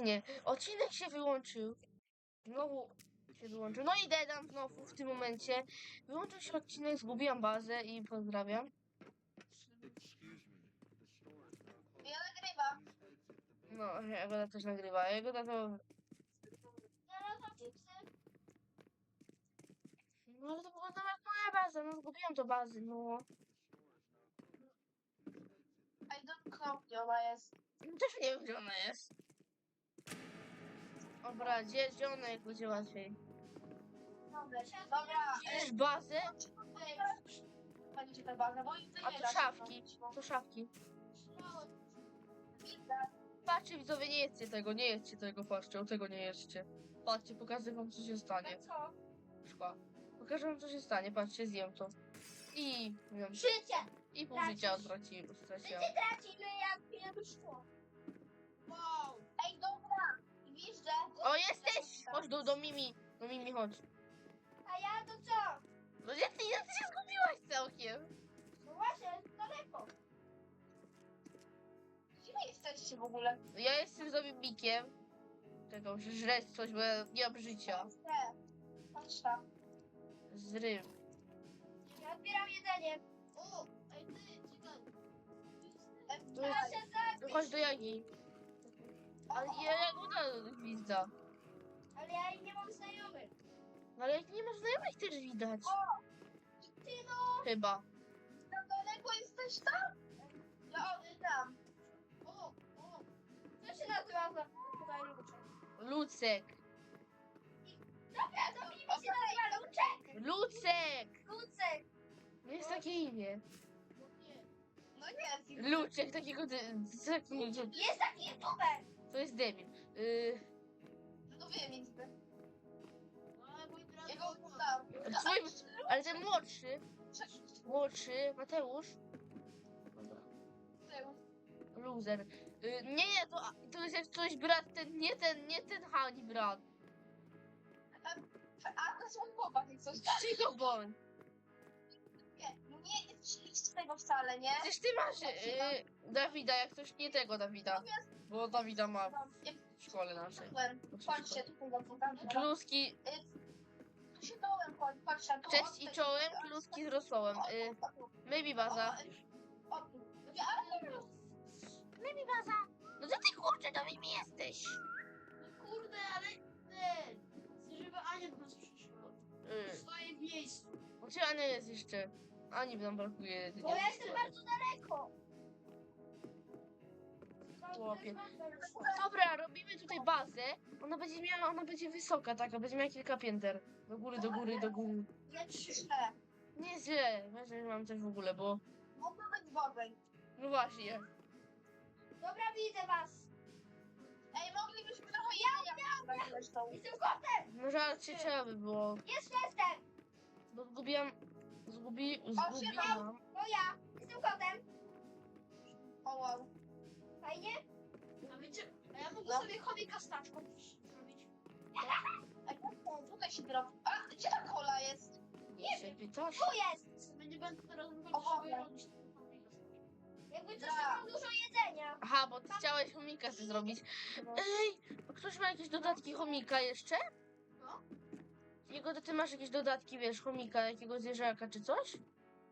Nie, odcinek się wyłączył. Znowu się wyłączył. No i dedam znowu w tym momencie. Wyłączył się odcinek, zgubiłam bazę i pozdrawiam. Ja nagrywam. No, Jagoda też nagrywa. Jagoda to... Zaraz na chipsy. No ale to wygląda jak moja baza, no zgubiłam to bazy, no. I don't know, gdzie ona jest. Też nie wiem, gdzie ona jest. Dobra, gdzie, gdzie ona jak będzie łatwiej? Dobra, Dobra. Widzisz bazę? Będzie ta baza, bo i A to szafki. To szafki. Patrzcie widzowie, nie jedzcie tego, nie jedzcie tego, patrzcie, o tego nie jedzcie. Patrzcie, pokażę wam co się stanie. Co? Szkła. Pokażę wam co się stanie, patrzcie, zjem to. I... Nie wiem, Życie! I pół życia straci, straciłam. Życie tracimy jak pijemy szkło. O, jesteś! Chodź do, do Mimi, do Mimi chodź. A ja to co? No jak ty, jak ty się zgubiłaś całkiem? No właśnie, daleko. Gdzie wy jesteście w ogóle? Ja jestem z Obibikiem. Czekaj, muszę żreć coś, bo ja nie mam życia. Te. Patrz tam. Z ryb. Ja odbieram jedzenie. O, ej ty, czekaj. Jest- No chodź do Jagi. Ale ja Jagoda gwizda. Ale ja nie mam znajomych. No ale jak nie masz znajomych też widać. Ty no, Chyba. tam daleko jesteś tam? Ja oddam. O, o. Co się nazywa za tutaj luczek? Lucek. Dobra, to mi się nazywa luczek. Lucek! Lucek. No jest takie imię. No nie. Luczek, takiego... dy- taki- Jest taki youtuber. To jest debil. Yy, No wiem, nic by. Jego oglądam. twój, ale ten młodszy, młodszy, Mateusz. Loser. Yy, nie, nie, to, to jest jak coś brat, ten, nie ten, nie ten Hani brat. A to jest mój chłopak, jak coś. Cicho bądź. Nie, nie z tego wcale, nie? Przecież ty masz yy, Dawida, jak coś nie tego Dawida. Bo Dawida ma w szkole naszej. Patrzcie, tutaj podam. Kluski, Tu się dołem, chodź, patrzcie. tu, cześć i o, czołem, kluski z rosołem. O, tu, maybe baza. o, tu. Ja, ale Maybe baza. No to ty kurczę, to mi jesteś. Kurde, ale ten, żeby Ania do nas przyszła. Stoję w miejscu. gdzie Ania jest jeszcze? Ani nam brakuje bo ja jestem bardzo daleko. Chłopie. Dobra, robimy tutaj bazę. Ona będzie miała, ona będzie wysoka taka, będzie miała kilka pięter. Do góry, do góry, do góry. Ja trzy. Nie źle, że mam coś w ogóle, bo... Mógłby być wobec. No właśnie. Dobra, widzę was. Ej, moglibyśmy trochę jajka zresztą. Jestem kotem! No żal się trzeba by było. Jest jestem! Bo zgubiłam... Zgubi... Zgubiłam... To ja! Jestem kotem! O wow. Fajnie? A a mogę No. sobie chomika z taczką zrobić. Ej, no, tutaj się drobi. A, gdzie ta kola jest? Nie pytasz? Tu jest! Nie będę teraz mówić, O, żeby dobra. robić chomika. Jakby coś, Tak. mam dużo jedzenia. Aha, bo ty chciałeś chomika sobie zrobić. Ej, a ktoś ma jakieś dodatki chomika jeszcze? No. Jego, ty masz jakieś dodatki, wiesz, chomika, jakiegoś zwierzaka czy coś?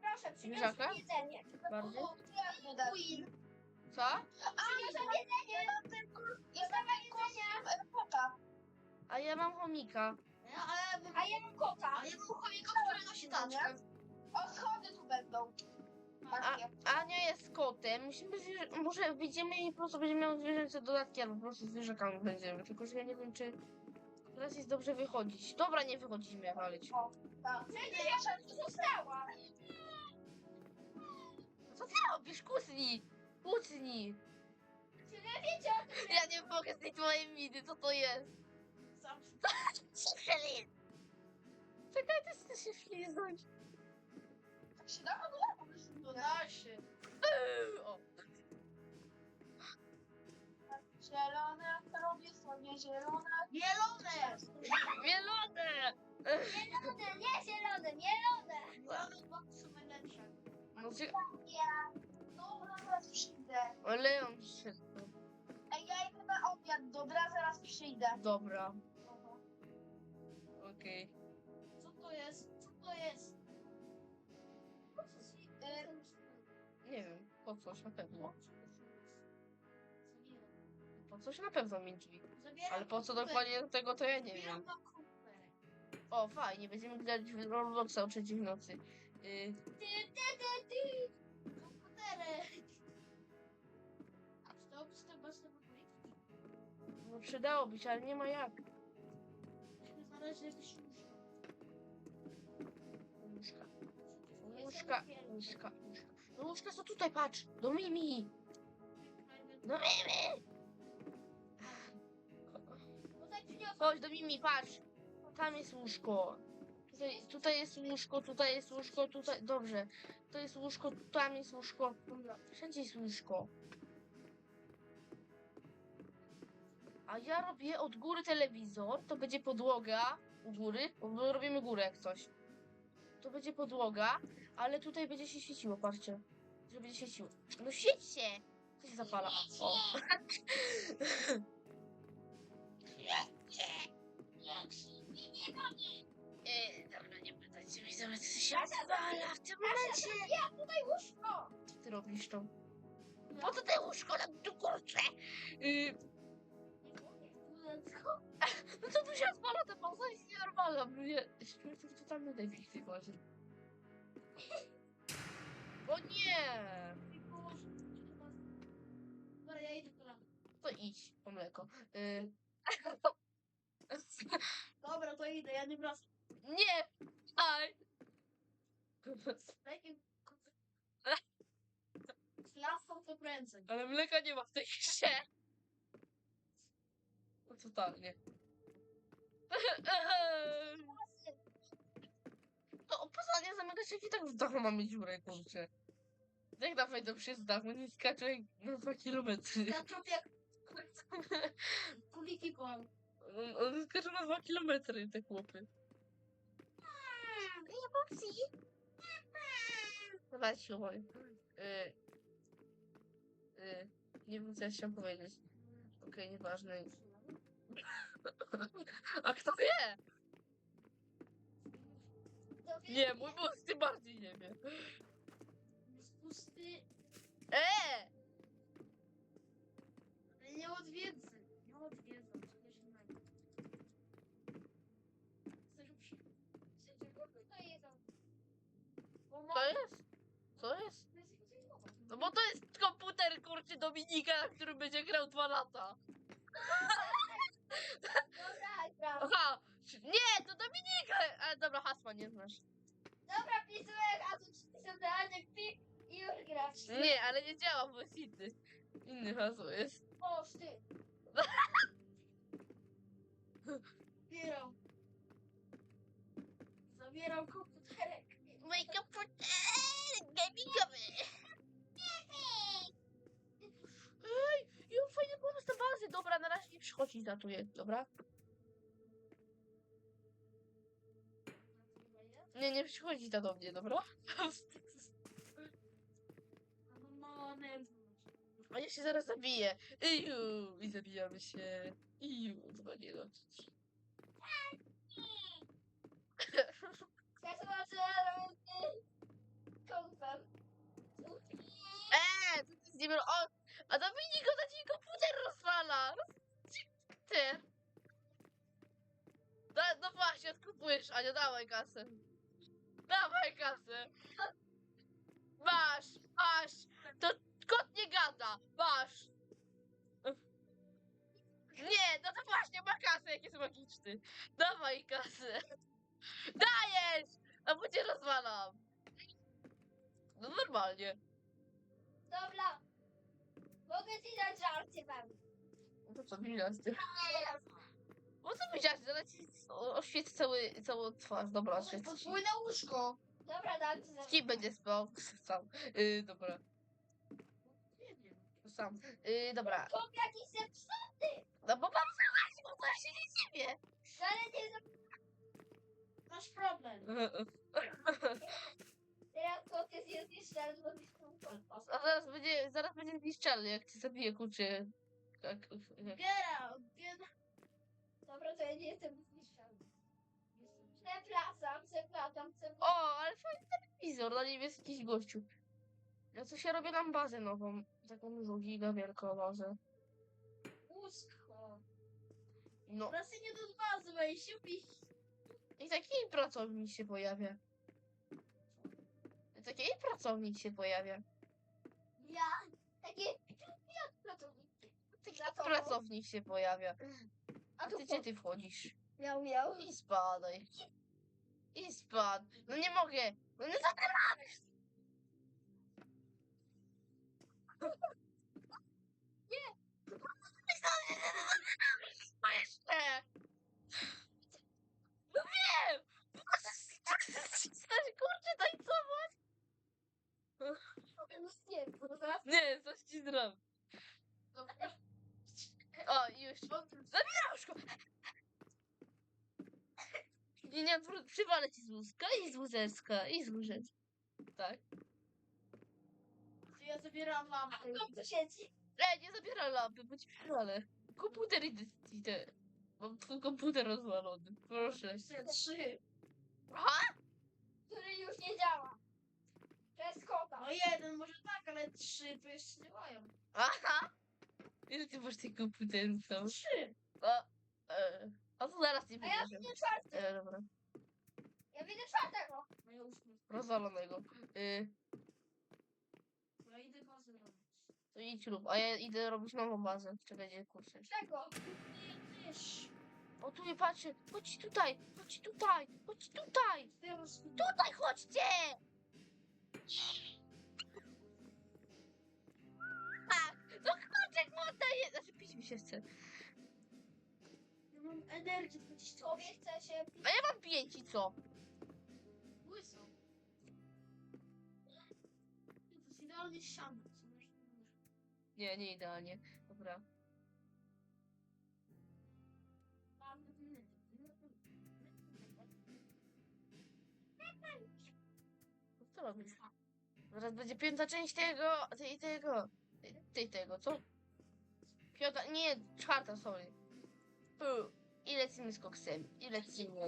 Proszę, Zwierzaka? przyniosłem jedzenie. Bardziej? O, jak nie dać? Queen. Co? Przyniosłem jedzenie. Jest tam jedzenia. Kota. A ja mam chomika. Ja, ale A ja mam kota. a ja mam chomika, który nosi taczkę. O, schody tu będą. A. Ania jest kotem. Musimy zwierzę... Może wyjdziemy i po prostu będziemy miał zwierzęce dodatki, albo po prostu zwierzakami będziemy. Tylko, że ja nie wiem, czy teraz jest dobrze wychodzić. Dobra, nie wychodzimy, walić. Tak. Przecież ja tam tu została. Co ty robisz? Kucnij! Kucnij! Czy wy wiecie o tym, Ja nie mogę z tej twojej miny, co to jest? Sam Szeflin! Czekaj, ty chcesz się śliznąć. tak się da w ogóle? to da się. Eee, O. Zielone, robię sobie zielone. Mielone! Mielone! Zielone, nie zielone, mielone. Mielone boki są najlepsze. No, cie- Ja. Dobra, teraz przyjdę. ale on szedł. Ej, ja idę na obiad Dobra, zaraz przyjdę. Dobra, okej. Co to jest? Co to jest? Po co ci- Y, Nie wiem, po coś na pewno. Zabieram. Po coś na pewno mi drzwi. Zabieram Ale po co dokładnie do tego, to ja nie Zabieram wiem. na kupę. O, fajnie, będziemy grać w Robloxa o trzeciej w nocy. Ty, ty, ty, ty. Przydałoby się, ale nie ma jak. Znaleźć jakieś. Łóżka, łóżka, łóżka, łóżka. No łóżka są tutaj, patrz, do Mimi. Do Mimi. Tutaj przyniosłem. Chodź do Mimi, patrz. Tam jest łóżko. Tutaj, tutaj jest łóżko, tutaj jest łóżko, tutaj. Dobrze. To jest łóżko, tam jest łóżko. Wszędzie jest łóżko. A ja robię od góry telewizor. To będzie podłoga u góry, bo my robimy górę jak coś. To będzie podłoga, ale tutaj będzie się świeciło, patrzcie. Że będzie świeciło. No świeć się! Co się zapala? O. Eee, dobra, nie pytajcie mnie, zobacz, co się odwala w tym momencie. Ja tutaj łóżko! Co ty robisz to? Po co te łóżko na tu kurczę? Yy, się odwala, ta pauza jest nienormalna. Mnie to totalny debil w tej bazie. O nie! Dobra, ja idę po lampę. To idź po mleko. Yy. Dobra, to idę, ja nie wracam. Nie! Aj! Z lampą to prędzej. Ale mleka nie ma w tej grze. No totalnie. To poza nie zamykać jak i tak w dachu mamy dziurę, kurczę. Jak tam wejdą przez dach, bo nie skaczą jak na dwa kilometry. Ja trochę jak kuliki po On- One skaczą na dwa kilometry, te chłopy. Dobra, siłą. Y, y, nie wiem, co ja chciałam powiedzieć. Okej, nieważne. A kto wie? Nie, mój mózg tym bardziej nie wie. Jest pusty, Eee! ale nie odwiedzę. Nie odwiedzę czegoś innego. Chcesz przy... Co jest? Co jest? No bo to jest komputer, kurczę, Dominika, na którym będzie grał dwa lata. Dobra, gram. Aha! Nie, to Dominika! Ale dobra, hasła nie znasz. Dobra, pisuję, a tu pisem realnie pik i już grasz. Nie, ale nie działa, bo jest inny. Inny hasło jest. O, ty. Zabierał. Zabierał komputerek. Mój komputer gamingowy. Ej, i on fajny pomysł na bazy. Dobra, na razie nie przychodzi na tu jest, dobra? Nie, nie przychodzi ta do mnie, dobra? No, nie A ja się zaraz zabiję. Iu, i zabijamy się. Iu, zobaczę, robię kąpem. Eee, to jest nie o, a Dominiko za ci komputer rozwala. Ty. Da, no właśnie, odkupujesz, Ania, dawaj kasę. Dawaj kasę. Masz, masz. To kot nie gada. Masz. Nie, no to właśnie ma kasę, jak jest magiczny. Dawaj kasę. Dajesz! A bo cię rozwalam. No normalnie. Dobra. Mogę ci dać żarcie wam. No to co widziałeś ty? No co widziałeś? Zaraz ci o- oświecę cały, całą twarz. Dobra, oświecę ci. Podwójne łóżko. Dobra, dam ci Z kim będzie spał? Sam. Yy, dobra. Sam. Yy, dobra. Kup jakiś zepsuty. No bo mam zobaczyć, bo to ja się nie dziwię. Ale nie za... Masz problem. Teraz kot jest niezniszczalny, bo mi są A zaraz będzie, zaraz będzie zniszczalny, jak ci zabiję kurczę Jak, jak, Giera, giera. Dobra, to ja nie jestem zniszczony. Przepraszam, przepraszam, przepraszam. O, ale fajny telewizor, na nim jest jakiś gościu. Ja coś ja robię nam bazę nową. Taką dużą, giga wielką bazę. Łusko. No Teraz nie do bazy wejść, upić. i taki pracownik się pojawia. I taki pracownik się pojawia. Ja, takie, jak pracownik. Taki tobą. pracownik się pojawia. A A tu ty gdzie ty wchodzisz? Miał, miał. I spadaj. I spadł. No nie mogę. No nie zatrzymamy. Nie. No jeszcze. No wiem. Chcesz kurczę tańcować? Nie, bo zaraz Nie, coś ci zrobię. O, już. Zabierasz go. Nie, nie, odwrót, przywalę ci z wózka i z wózecka, i z wózecka. Tak. Ja zabieram lampę. to siedzi. Ej, nie zabieraj lampy, bo ci przywalę. Komputer idę, idę. Mam twój komputer rozwalony. Proszę. Trzy. Aha! który już nie działa. Przez kota. No jeden może tak, ale trzy to jeszcze działają. Aha! Ile ty masz tych komputerów tam? Trzy. A, e, a to zaraz nie A ja widzę czwarty. E, dobra. Ja widzę czwartego. No ja. Rozwalonego. Y, Ja idę bazę robić. to idź rób, a ja idę robić nową bazę. Czekaj, gdzie kurczę. Czego? Nie, też. O, tu nie patrzę. Chodź tutaj, chodź tutaj, chodź tutaj. Teraz Tutaj chodźcie! A, no kurczę, młoda jest. Znaczy, pić mi się chce. Ja mam energię 20. Tobie chce się pić. A ja mam pięć i co? Co masz- Nie, nie idealnie. Dobra. Mam Co robisz? Zaraz będzie piąta część tego, tej, tego, tej, tej tego, co? Piąta, nie, czwarta, sorry. Pu. I lecimy z koksem, i lecimy.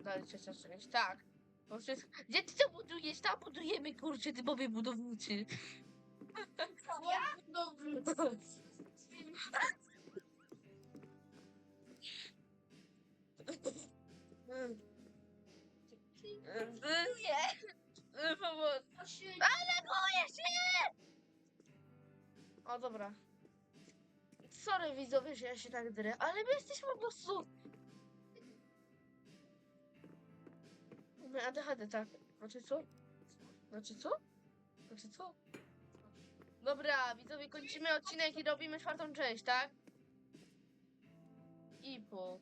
Dalej trzecia część, tak. To wszystko. Gdzie ty to budujesz? Tam budujemy, kurczę, typowie budowniczy. Ja? Dobry. Nie. Pomoc. A się Boję się! O, dobra. Sorry widzowie, że ja się tak drę, ale my jesteśmy po prostu... My ADHD, tak. Znaczy co? Znaczy co? Znaczy co? Dobra, widzowie, kończymy odcinek i robimy czwartą część, tak? I po.